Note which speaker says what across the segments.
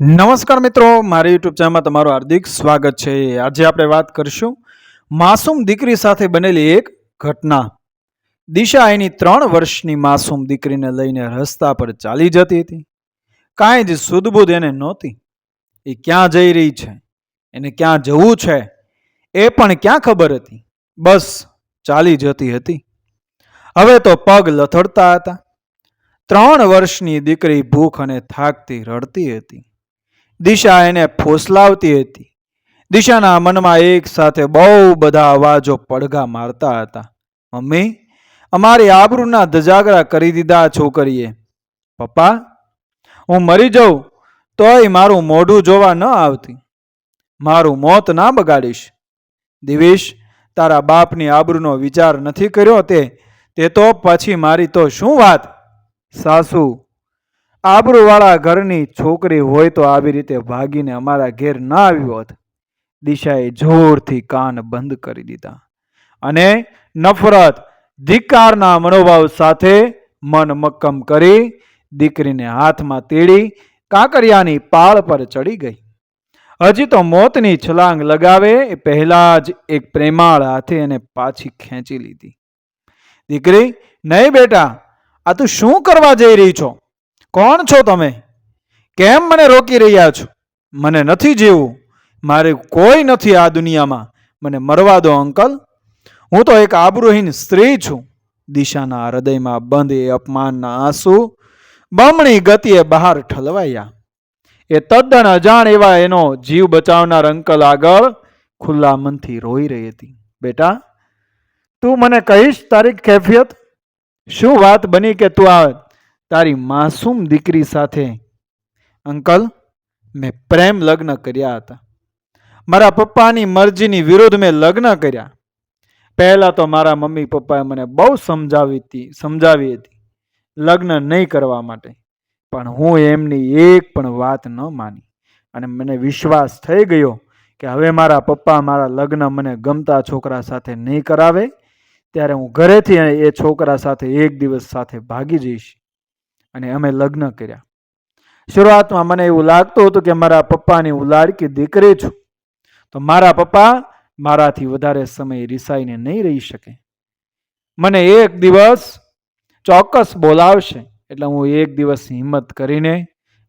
Speaker 1: નમસ્કાર મિત્રો, મારી યુટ્યુબ ચેનલમાં તમારું હાર્દિક સ્વાગત છે. આજે આપણે વાત કરીશું માસૂમ દીકરી સાથે બનેલી એક ઘટના. દિશા એની ત્રણ વર્ષની માસૂમ દીકરીને લઈને રસ્તા પર ચાલી જતી હતી. કાંઈ જ સુદબુદ એને નહોતી. એ ક્યાં જઈ રહી છે? એને ક્યાં જવું છે? એ પણ ક્યાં ખબર હતી? બસ ચાલી જતી હતી. હવે તો પગ લથડતા હતા. ત્રણ વર્ષની દીકરી ભૂખ અને થાકતી રડતી હતી. દિશા એને ફોસલાવતી હતી. દિશાના મનમાં એક સાથે બહુ બધા અવાજો પડઘા મારતા હતા. મમ્મી, અમારી આબરૂના ધજાગરા કરી દીધા છોકરીએ. પપ્પા, હું મરી જાઉં, તોય મારું મોઢું જોવા ન આવતી. મારું મોત ના બગાડીશ. દિવેશ, તારા બાપની આબરૂનો વિચાર નથી કર્યો તે તે તો પછી મારી તો શું વાત? સાસુ આબરૂવાળા ઘરની છોકરી હોય તો આવી રીતે ભાગીને અમારા ઘેર ના આવ્યું હોત. દિશાએ જોરથી કાન બંધ કરી દીધા અને નફરત, ધિક્કારના મનોભાવ સાથે મન મક્કમ કરી દીકરીને હાથમાં તેડી કાંકરિયાની પાળ પર ચડી ગઈ. હજી તો મોતની છલાંગ લગાવે એ પહેલા જ એક પ્રેમાળ હાથે એને પાછી ખેંચી લીધી. દીકરી, નહીં બેટા, આ તું શું કરવા જઈ રહી છો? કોણ છો તમે? કેમ મને રોકી રહ્યા છો? મને નથી જીવવું. મારે કોઈ નથી આ દુનિયામાં. મને મરવા દો, અંકલ. હું તો એક આબરૂહીન સ્ત્રી છું. દિશાના હૃદયમાં બંધ એ અપમાનના આંસુ બમણી ગતિએ બહાર ઠલવાયા. એ તદ્દન અજાણ એવા એનો જીવ બચાવનાર અંકલ આગળ ખુલ્લા મનથી રોઈ રહી હતી. બેટા, તું મને કહીશ તારી કેફિયત? શું વાત બની કે તું આ તારી માસૂમ દીકરી સાથે. અંકલ, મેં પ્રેમ લગ્ન કર્યા હતા. મારા પપ્પાની મરજીની વિરુદ્ધ મેં લગ્ન કર્યા. પહેલાં તો મારા મમ્મી પપ્પાએ મને બહુ સમજાવી હતી સમજાવી હતી લગ્ન નહીં કરવા માટે. પણ હું એમની એક પણ વાત ન માની. અને મને વિશ્વાસ થઈ ગયો કે હવે મારા પપ્પા મારા લગ્ન મને ગમતા છોકરા સાથે નહીં કરાવે, ત્યારે હું ઘરેથી એ છોકરા સાથે એક દિવસ સાથે ભાગી જઈશ. અને અમે લગ્ન કર્યા. શરૂઆતમાં મને એવું લાગતું હતું કે મારા પપ્પાની હું લાડકી દીકરી છું. તો મારા પપ્પા મારાથી વધારે સમય રિસાઈને નહીં રહી શકે. મને એક દિવસ ચોક્કસ બોલાવશે, એટલે હું એક દિવસ હિંમત કરીને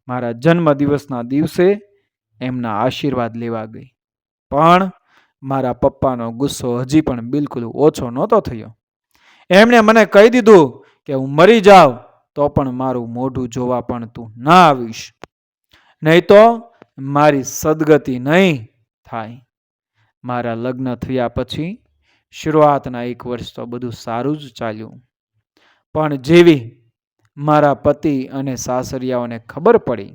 Speaker 1: મારા જન્મ દિવસના દિવસે એમના આશીર્વાદ લેવા ગઈ. પણ મારા પપ્પાનો ગુસ્સો હજી પણ બિલકુલ ઓછો નહોતો થયો. એમણે મને કહી દીધું કે હું મરી જાઉં તો પણ મારું મોઢું જોવા પણ તું ના આવીશ. નહીં તો મારી સદગતિ નહીં થાય. મારા લગ્ન થયા પછી શરૂઆતના એક વર્ષ તો બધું સારું જ ચાલ્યું. પણ જેવી મારા પતિ અને સાસરિયાઓને ખબર પડી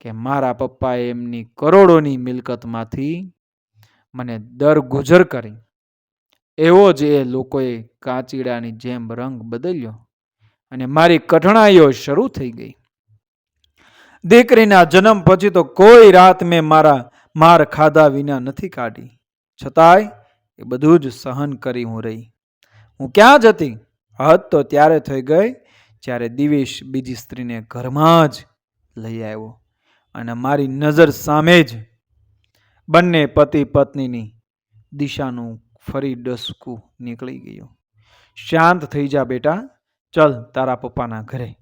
Speaker 1: કે મારા પપ્પાએ એમની કરોડોની મિલકતમાંથી મને દર ગુજર કરી. એવો જ એ લોકોએ કાચીડાની જેમ રંગ બદલ્યો. અને મારી કઠણાઈઓ શરૂ થઈ ગઈ. દીકરીના જન્મ પછી તો કોઈ રાત મેં મારા માર ખાધા વિના નથી કાઢી. છતાંય એ બધું જ સહન કરી હું રહી. હું ક્યાં જતી હદ તો ત્યારે થઈ ગઈ, જ્યારે દિવેશ બીજી સ્ત્રીને ઘરમાં જ લઈ આવ્યો અને મારી નજર સામે જ બંને પતિ પત્નીની દિશાનું ફરી ડસકું નીકળી ગયું. શાંત થઈ જા બેટા ચલ તારા પપ્પાના ઘરે.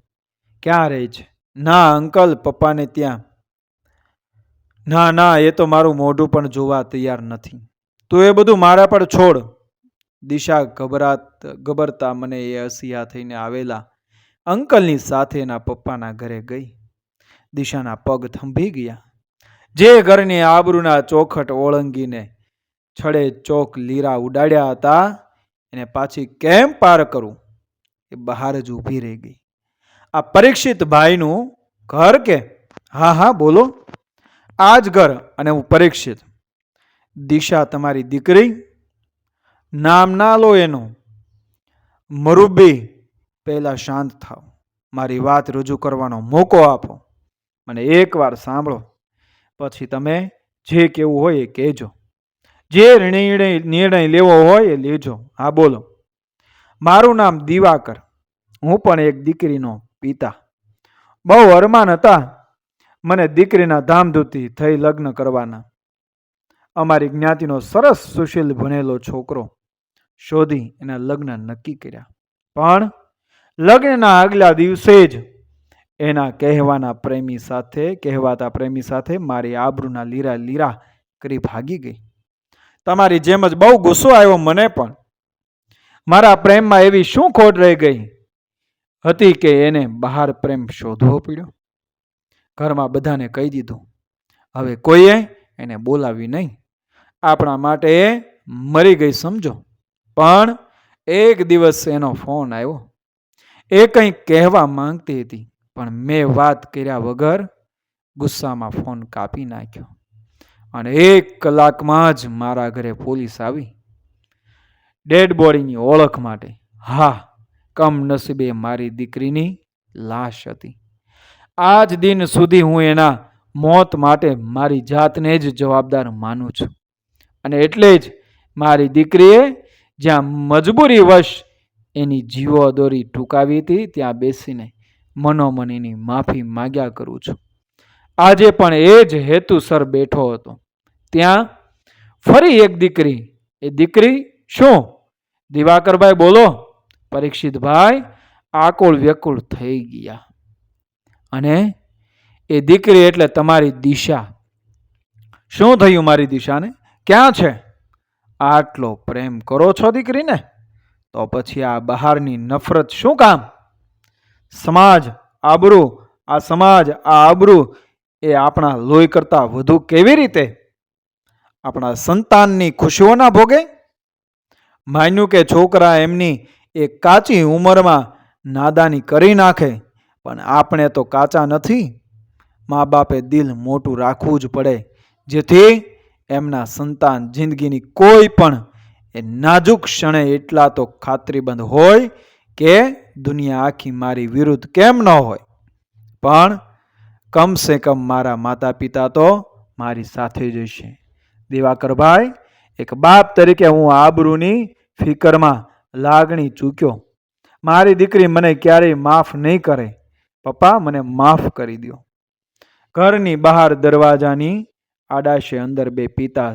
Speaker 1: ક્યાં રહે છે? ના, અંકલ, પપ્પાને ત્યાં. ના ના, એ તો મારું મોઢું પણ જોવા તૈયાર નથી. તું એ બધું મારા પર છોડ. દિશા ગભરાત, ગભરતા મને એ હસિયા થઈને આવેલા. અંકલની સાથે એના પપ્પાના ઘરે ગઈ. દિશાના પગ થંભી ગયા. જે ઘરની આબરૂના ચોખટ ઓળંગીને છડે ચોક લીરા ઉડાડ્યા હતા, એને પાછી કેમ પાર કરું? એ બહાર જ ઊભી રહી ગઈ. આ પરીક્ષિત ભાઈનું ઘર કે? હા હા, બોલો. આ જ ઘર અને હું પરીક્ષિત. દિશા તમારી દીકરી, નામ ના લો એનું. મરુબી પહેલાં શાંત થાવ. મારી વાત રજૂ કરવાનો મોકો આપો. મને એકવાર સાંભળો. પછી તમે જે કેવું હોય એ કહેજો. જે નિર્ણય નિર્ણય લેવો હોય એ લેજો. હા, બોલો. મારું નામ દિવાકર. હું પણ એક દીકરીનો પિતા. બહુ અરમાન હતા. મને દીકરીના ધામધૂતી થઈ લગ્ન કરવાના. અમારી જ્ઞાતિનો સરસ સુશીલ ભણેલો છોકરો શોધી એના લગ્ન નક્કી કર્યા. પણ લગ્નના આગલા દિવસે જ એના કહેવાના પ્રેમી સાથે, કહેવાતા પ્રેમી સાથે મારી આબરૂના લીરા લીરા કરી ભાગી ગઈ. તમારી જેમ જ બહુ ગુસ્સો આવ્યો મને પણ. મારા પ્રેમમાં એવી શું ખોટ રહી ગઈ? હતી કે એને બહાર પ્રેમ શોધવો પડ્યો? ઘરમાં બધાને કહી દીધું, હવે કોઈએ એને બોલાવી નહીં. આપણા માટે મરી ગઈ સમજો. પણ એક દિવસ એનો ફોન આવ્યો. એ કંઈ કહેવા માંગતી હતી, પણ મેં વાત કર્યા વગર ગુસ્સામાં ફોન કાપી નાખ્યો. અને એક કલાકમાં જ મારા ઘરે પોલીસ આવી. ડેડ બોડીની ઓળખ માટે. હા, કમનસીબે મારી દીકરીની લાશ હતી. આજ દિન સુધી હું એના મોત માટે મારી જાતને જ જવાબદાર માનું છું. અને એટલે જ મારી દીકરીએ જ્યાં મજબૂરી વશ એની જીવો દોરી ટૂંકાવી હતી, ત્યાં બેસીને મનોમનીની માફી માગ્યા કરું છું. આજે પણ એ જ હેતુસર બેઠો હતો. ત્યાં ફરી એક દીકરી, એ દીકરી શું? દિવાકરભાઈ બોલો. પરીક્ષિતભાઈ આકુળ વ્યકુળ થઈ ગયા. અને એ દીકરી એટલે તમારી દિશા. શું થયું મારી દિશાને? ક્યાં છે? આટલો પ્રેમ કરો છો દીકરીને? તો પછી આ બહારની નફરત શું કામ? સમાજ આબરૂ, આ સમાજ, આ આબરૂ એ આપણા લોહી કરતાં વધુ કેવી રીતે? આપણા સંતાનની ખુશીઓના ભોગે માન્યું કે છોકરા એમની એ કાચી ઉંમરમાં નાદાની કરી નાખે, પણ આપણે તો કાચા નથી. મા બાપે દિલ મોટું રાખવું જ પડે, જેથી એમના સંતાન જિંદગીની કોઈ પણ એ નાજુક ક્ષણે એટલા તો ખાતરીબંધ હોય કે દુનિયા આખી મારી વિરુદ્ધ કેમ ન હોય. પણ કમસે કમ મારા માતા પિતા તો મારી સાથે જ હશે. દિવાકરભાઈ એક બાપ તરીકે હું આબરૂની ફિકરમાં લાગણી ચૂક્યો. મારી દીકરી મને ક્યારેય માફ નહીં કરે. પપ્પા મને માફ કરી દો ઘરની બહાર દરવાજાની આડાશે અંદર બે પિતા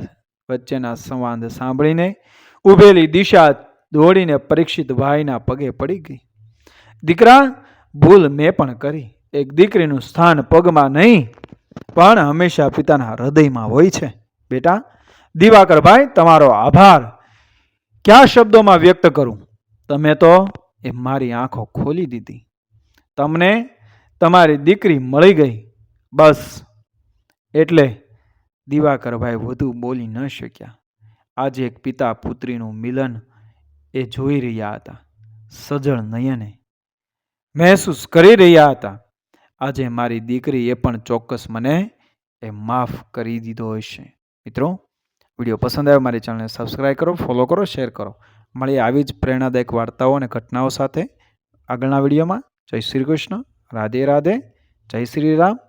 Speaker 1: વચ્ચેના સંવાદ સાંભળીને ઊભેલી દિશા દોડીને પરીક્ષિત ભાઈના પગે પડી ગઈ. દીકરા, ભૂલ મેં પણ કરી. એક દીકરીનું સ્થાન પગમાં નહીં, પણ હંમેશા પિતાના હૃદયમાં હોય છે. બેટા દિવાકરભાઈ તમારો આભાર. કયા શબ્દોમાં વ્યક્ત કરું? તમે તો એ મારી આંખો ખોલી દીધી. તમને તમારી દીકરી મળી ગઈ. બસ. એટલે દિવાકરભાઈ વધુ બોલી ન શક્યા. આજે એક પિતા પુત્રીનું મિલન એ જોઈ રહ્યા હતા. સજળ નયને મહેસૂસ કરી રહ્યા હતા. આજે મારી દીકરી એ પણ ચોક્કસ મને એ માફ કરી દીધો હશે. મિત્રો વીડિયો પસંદ આવ્યો મારી ચેનલને સબસ્ક્રાઈબ કરો ફોલો કરો શેર કરો. મળીએ આવી જ પ્રેરણાદાયક વાર્તાઓ અને ઘટનાઓ સાથે આગળના વિડીયોમાં. જય શ્રી કૃષ્ણ. રાધે રાધે. જય શ્રી રામ.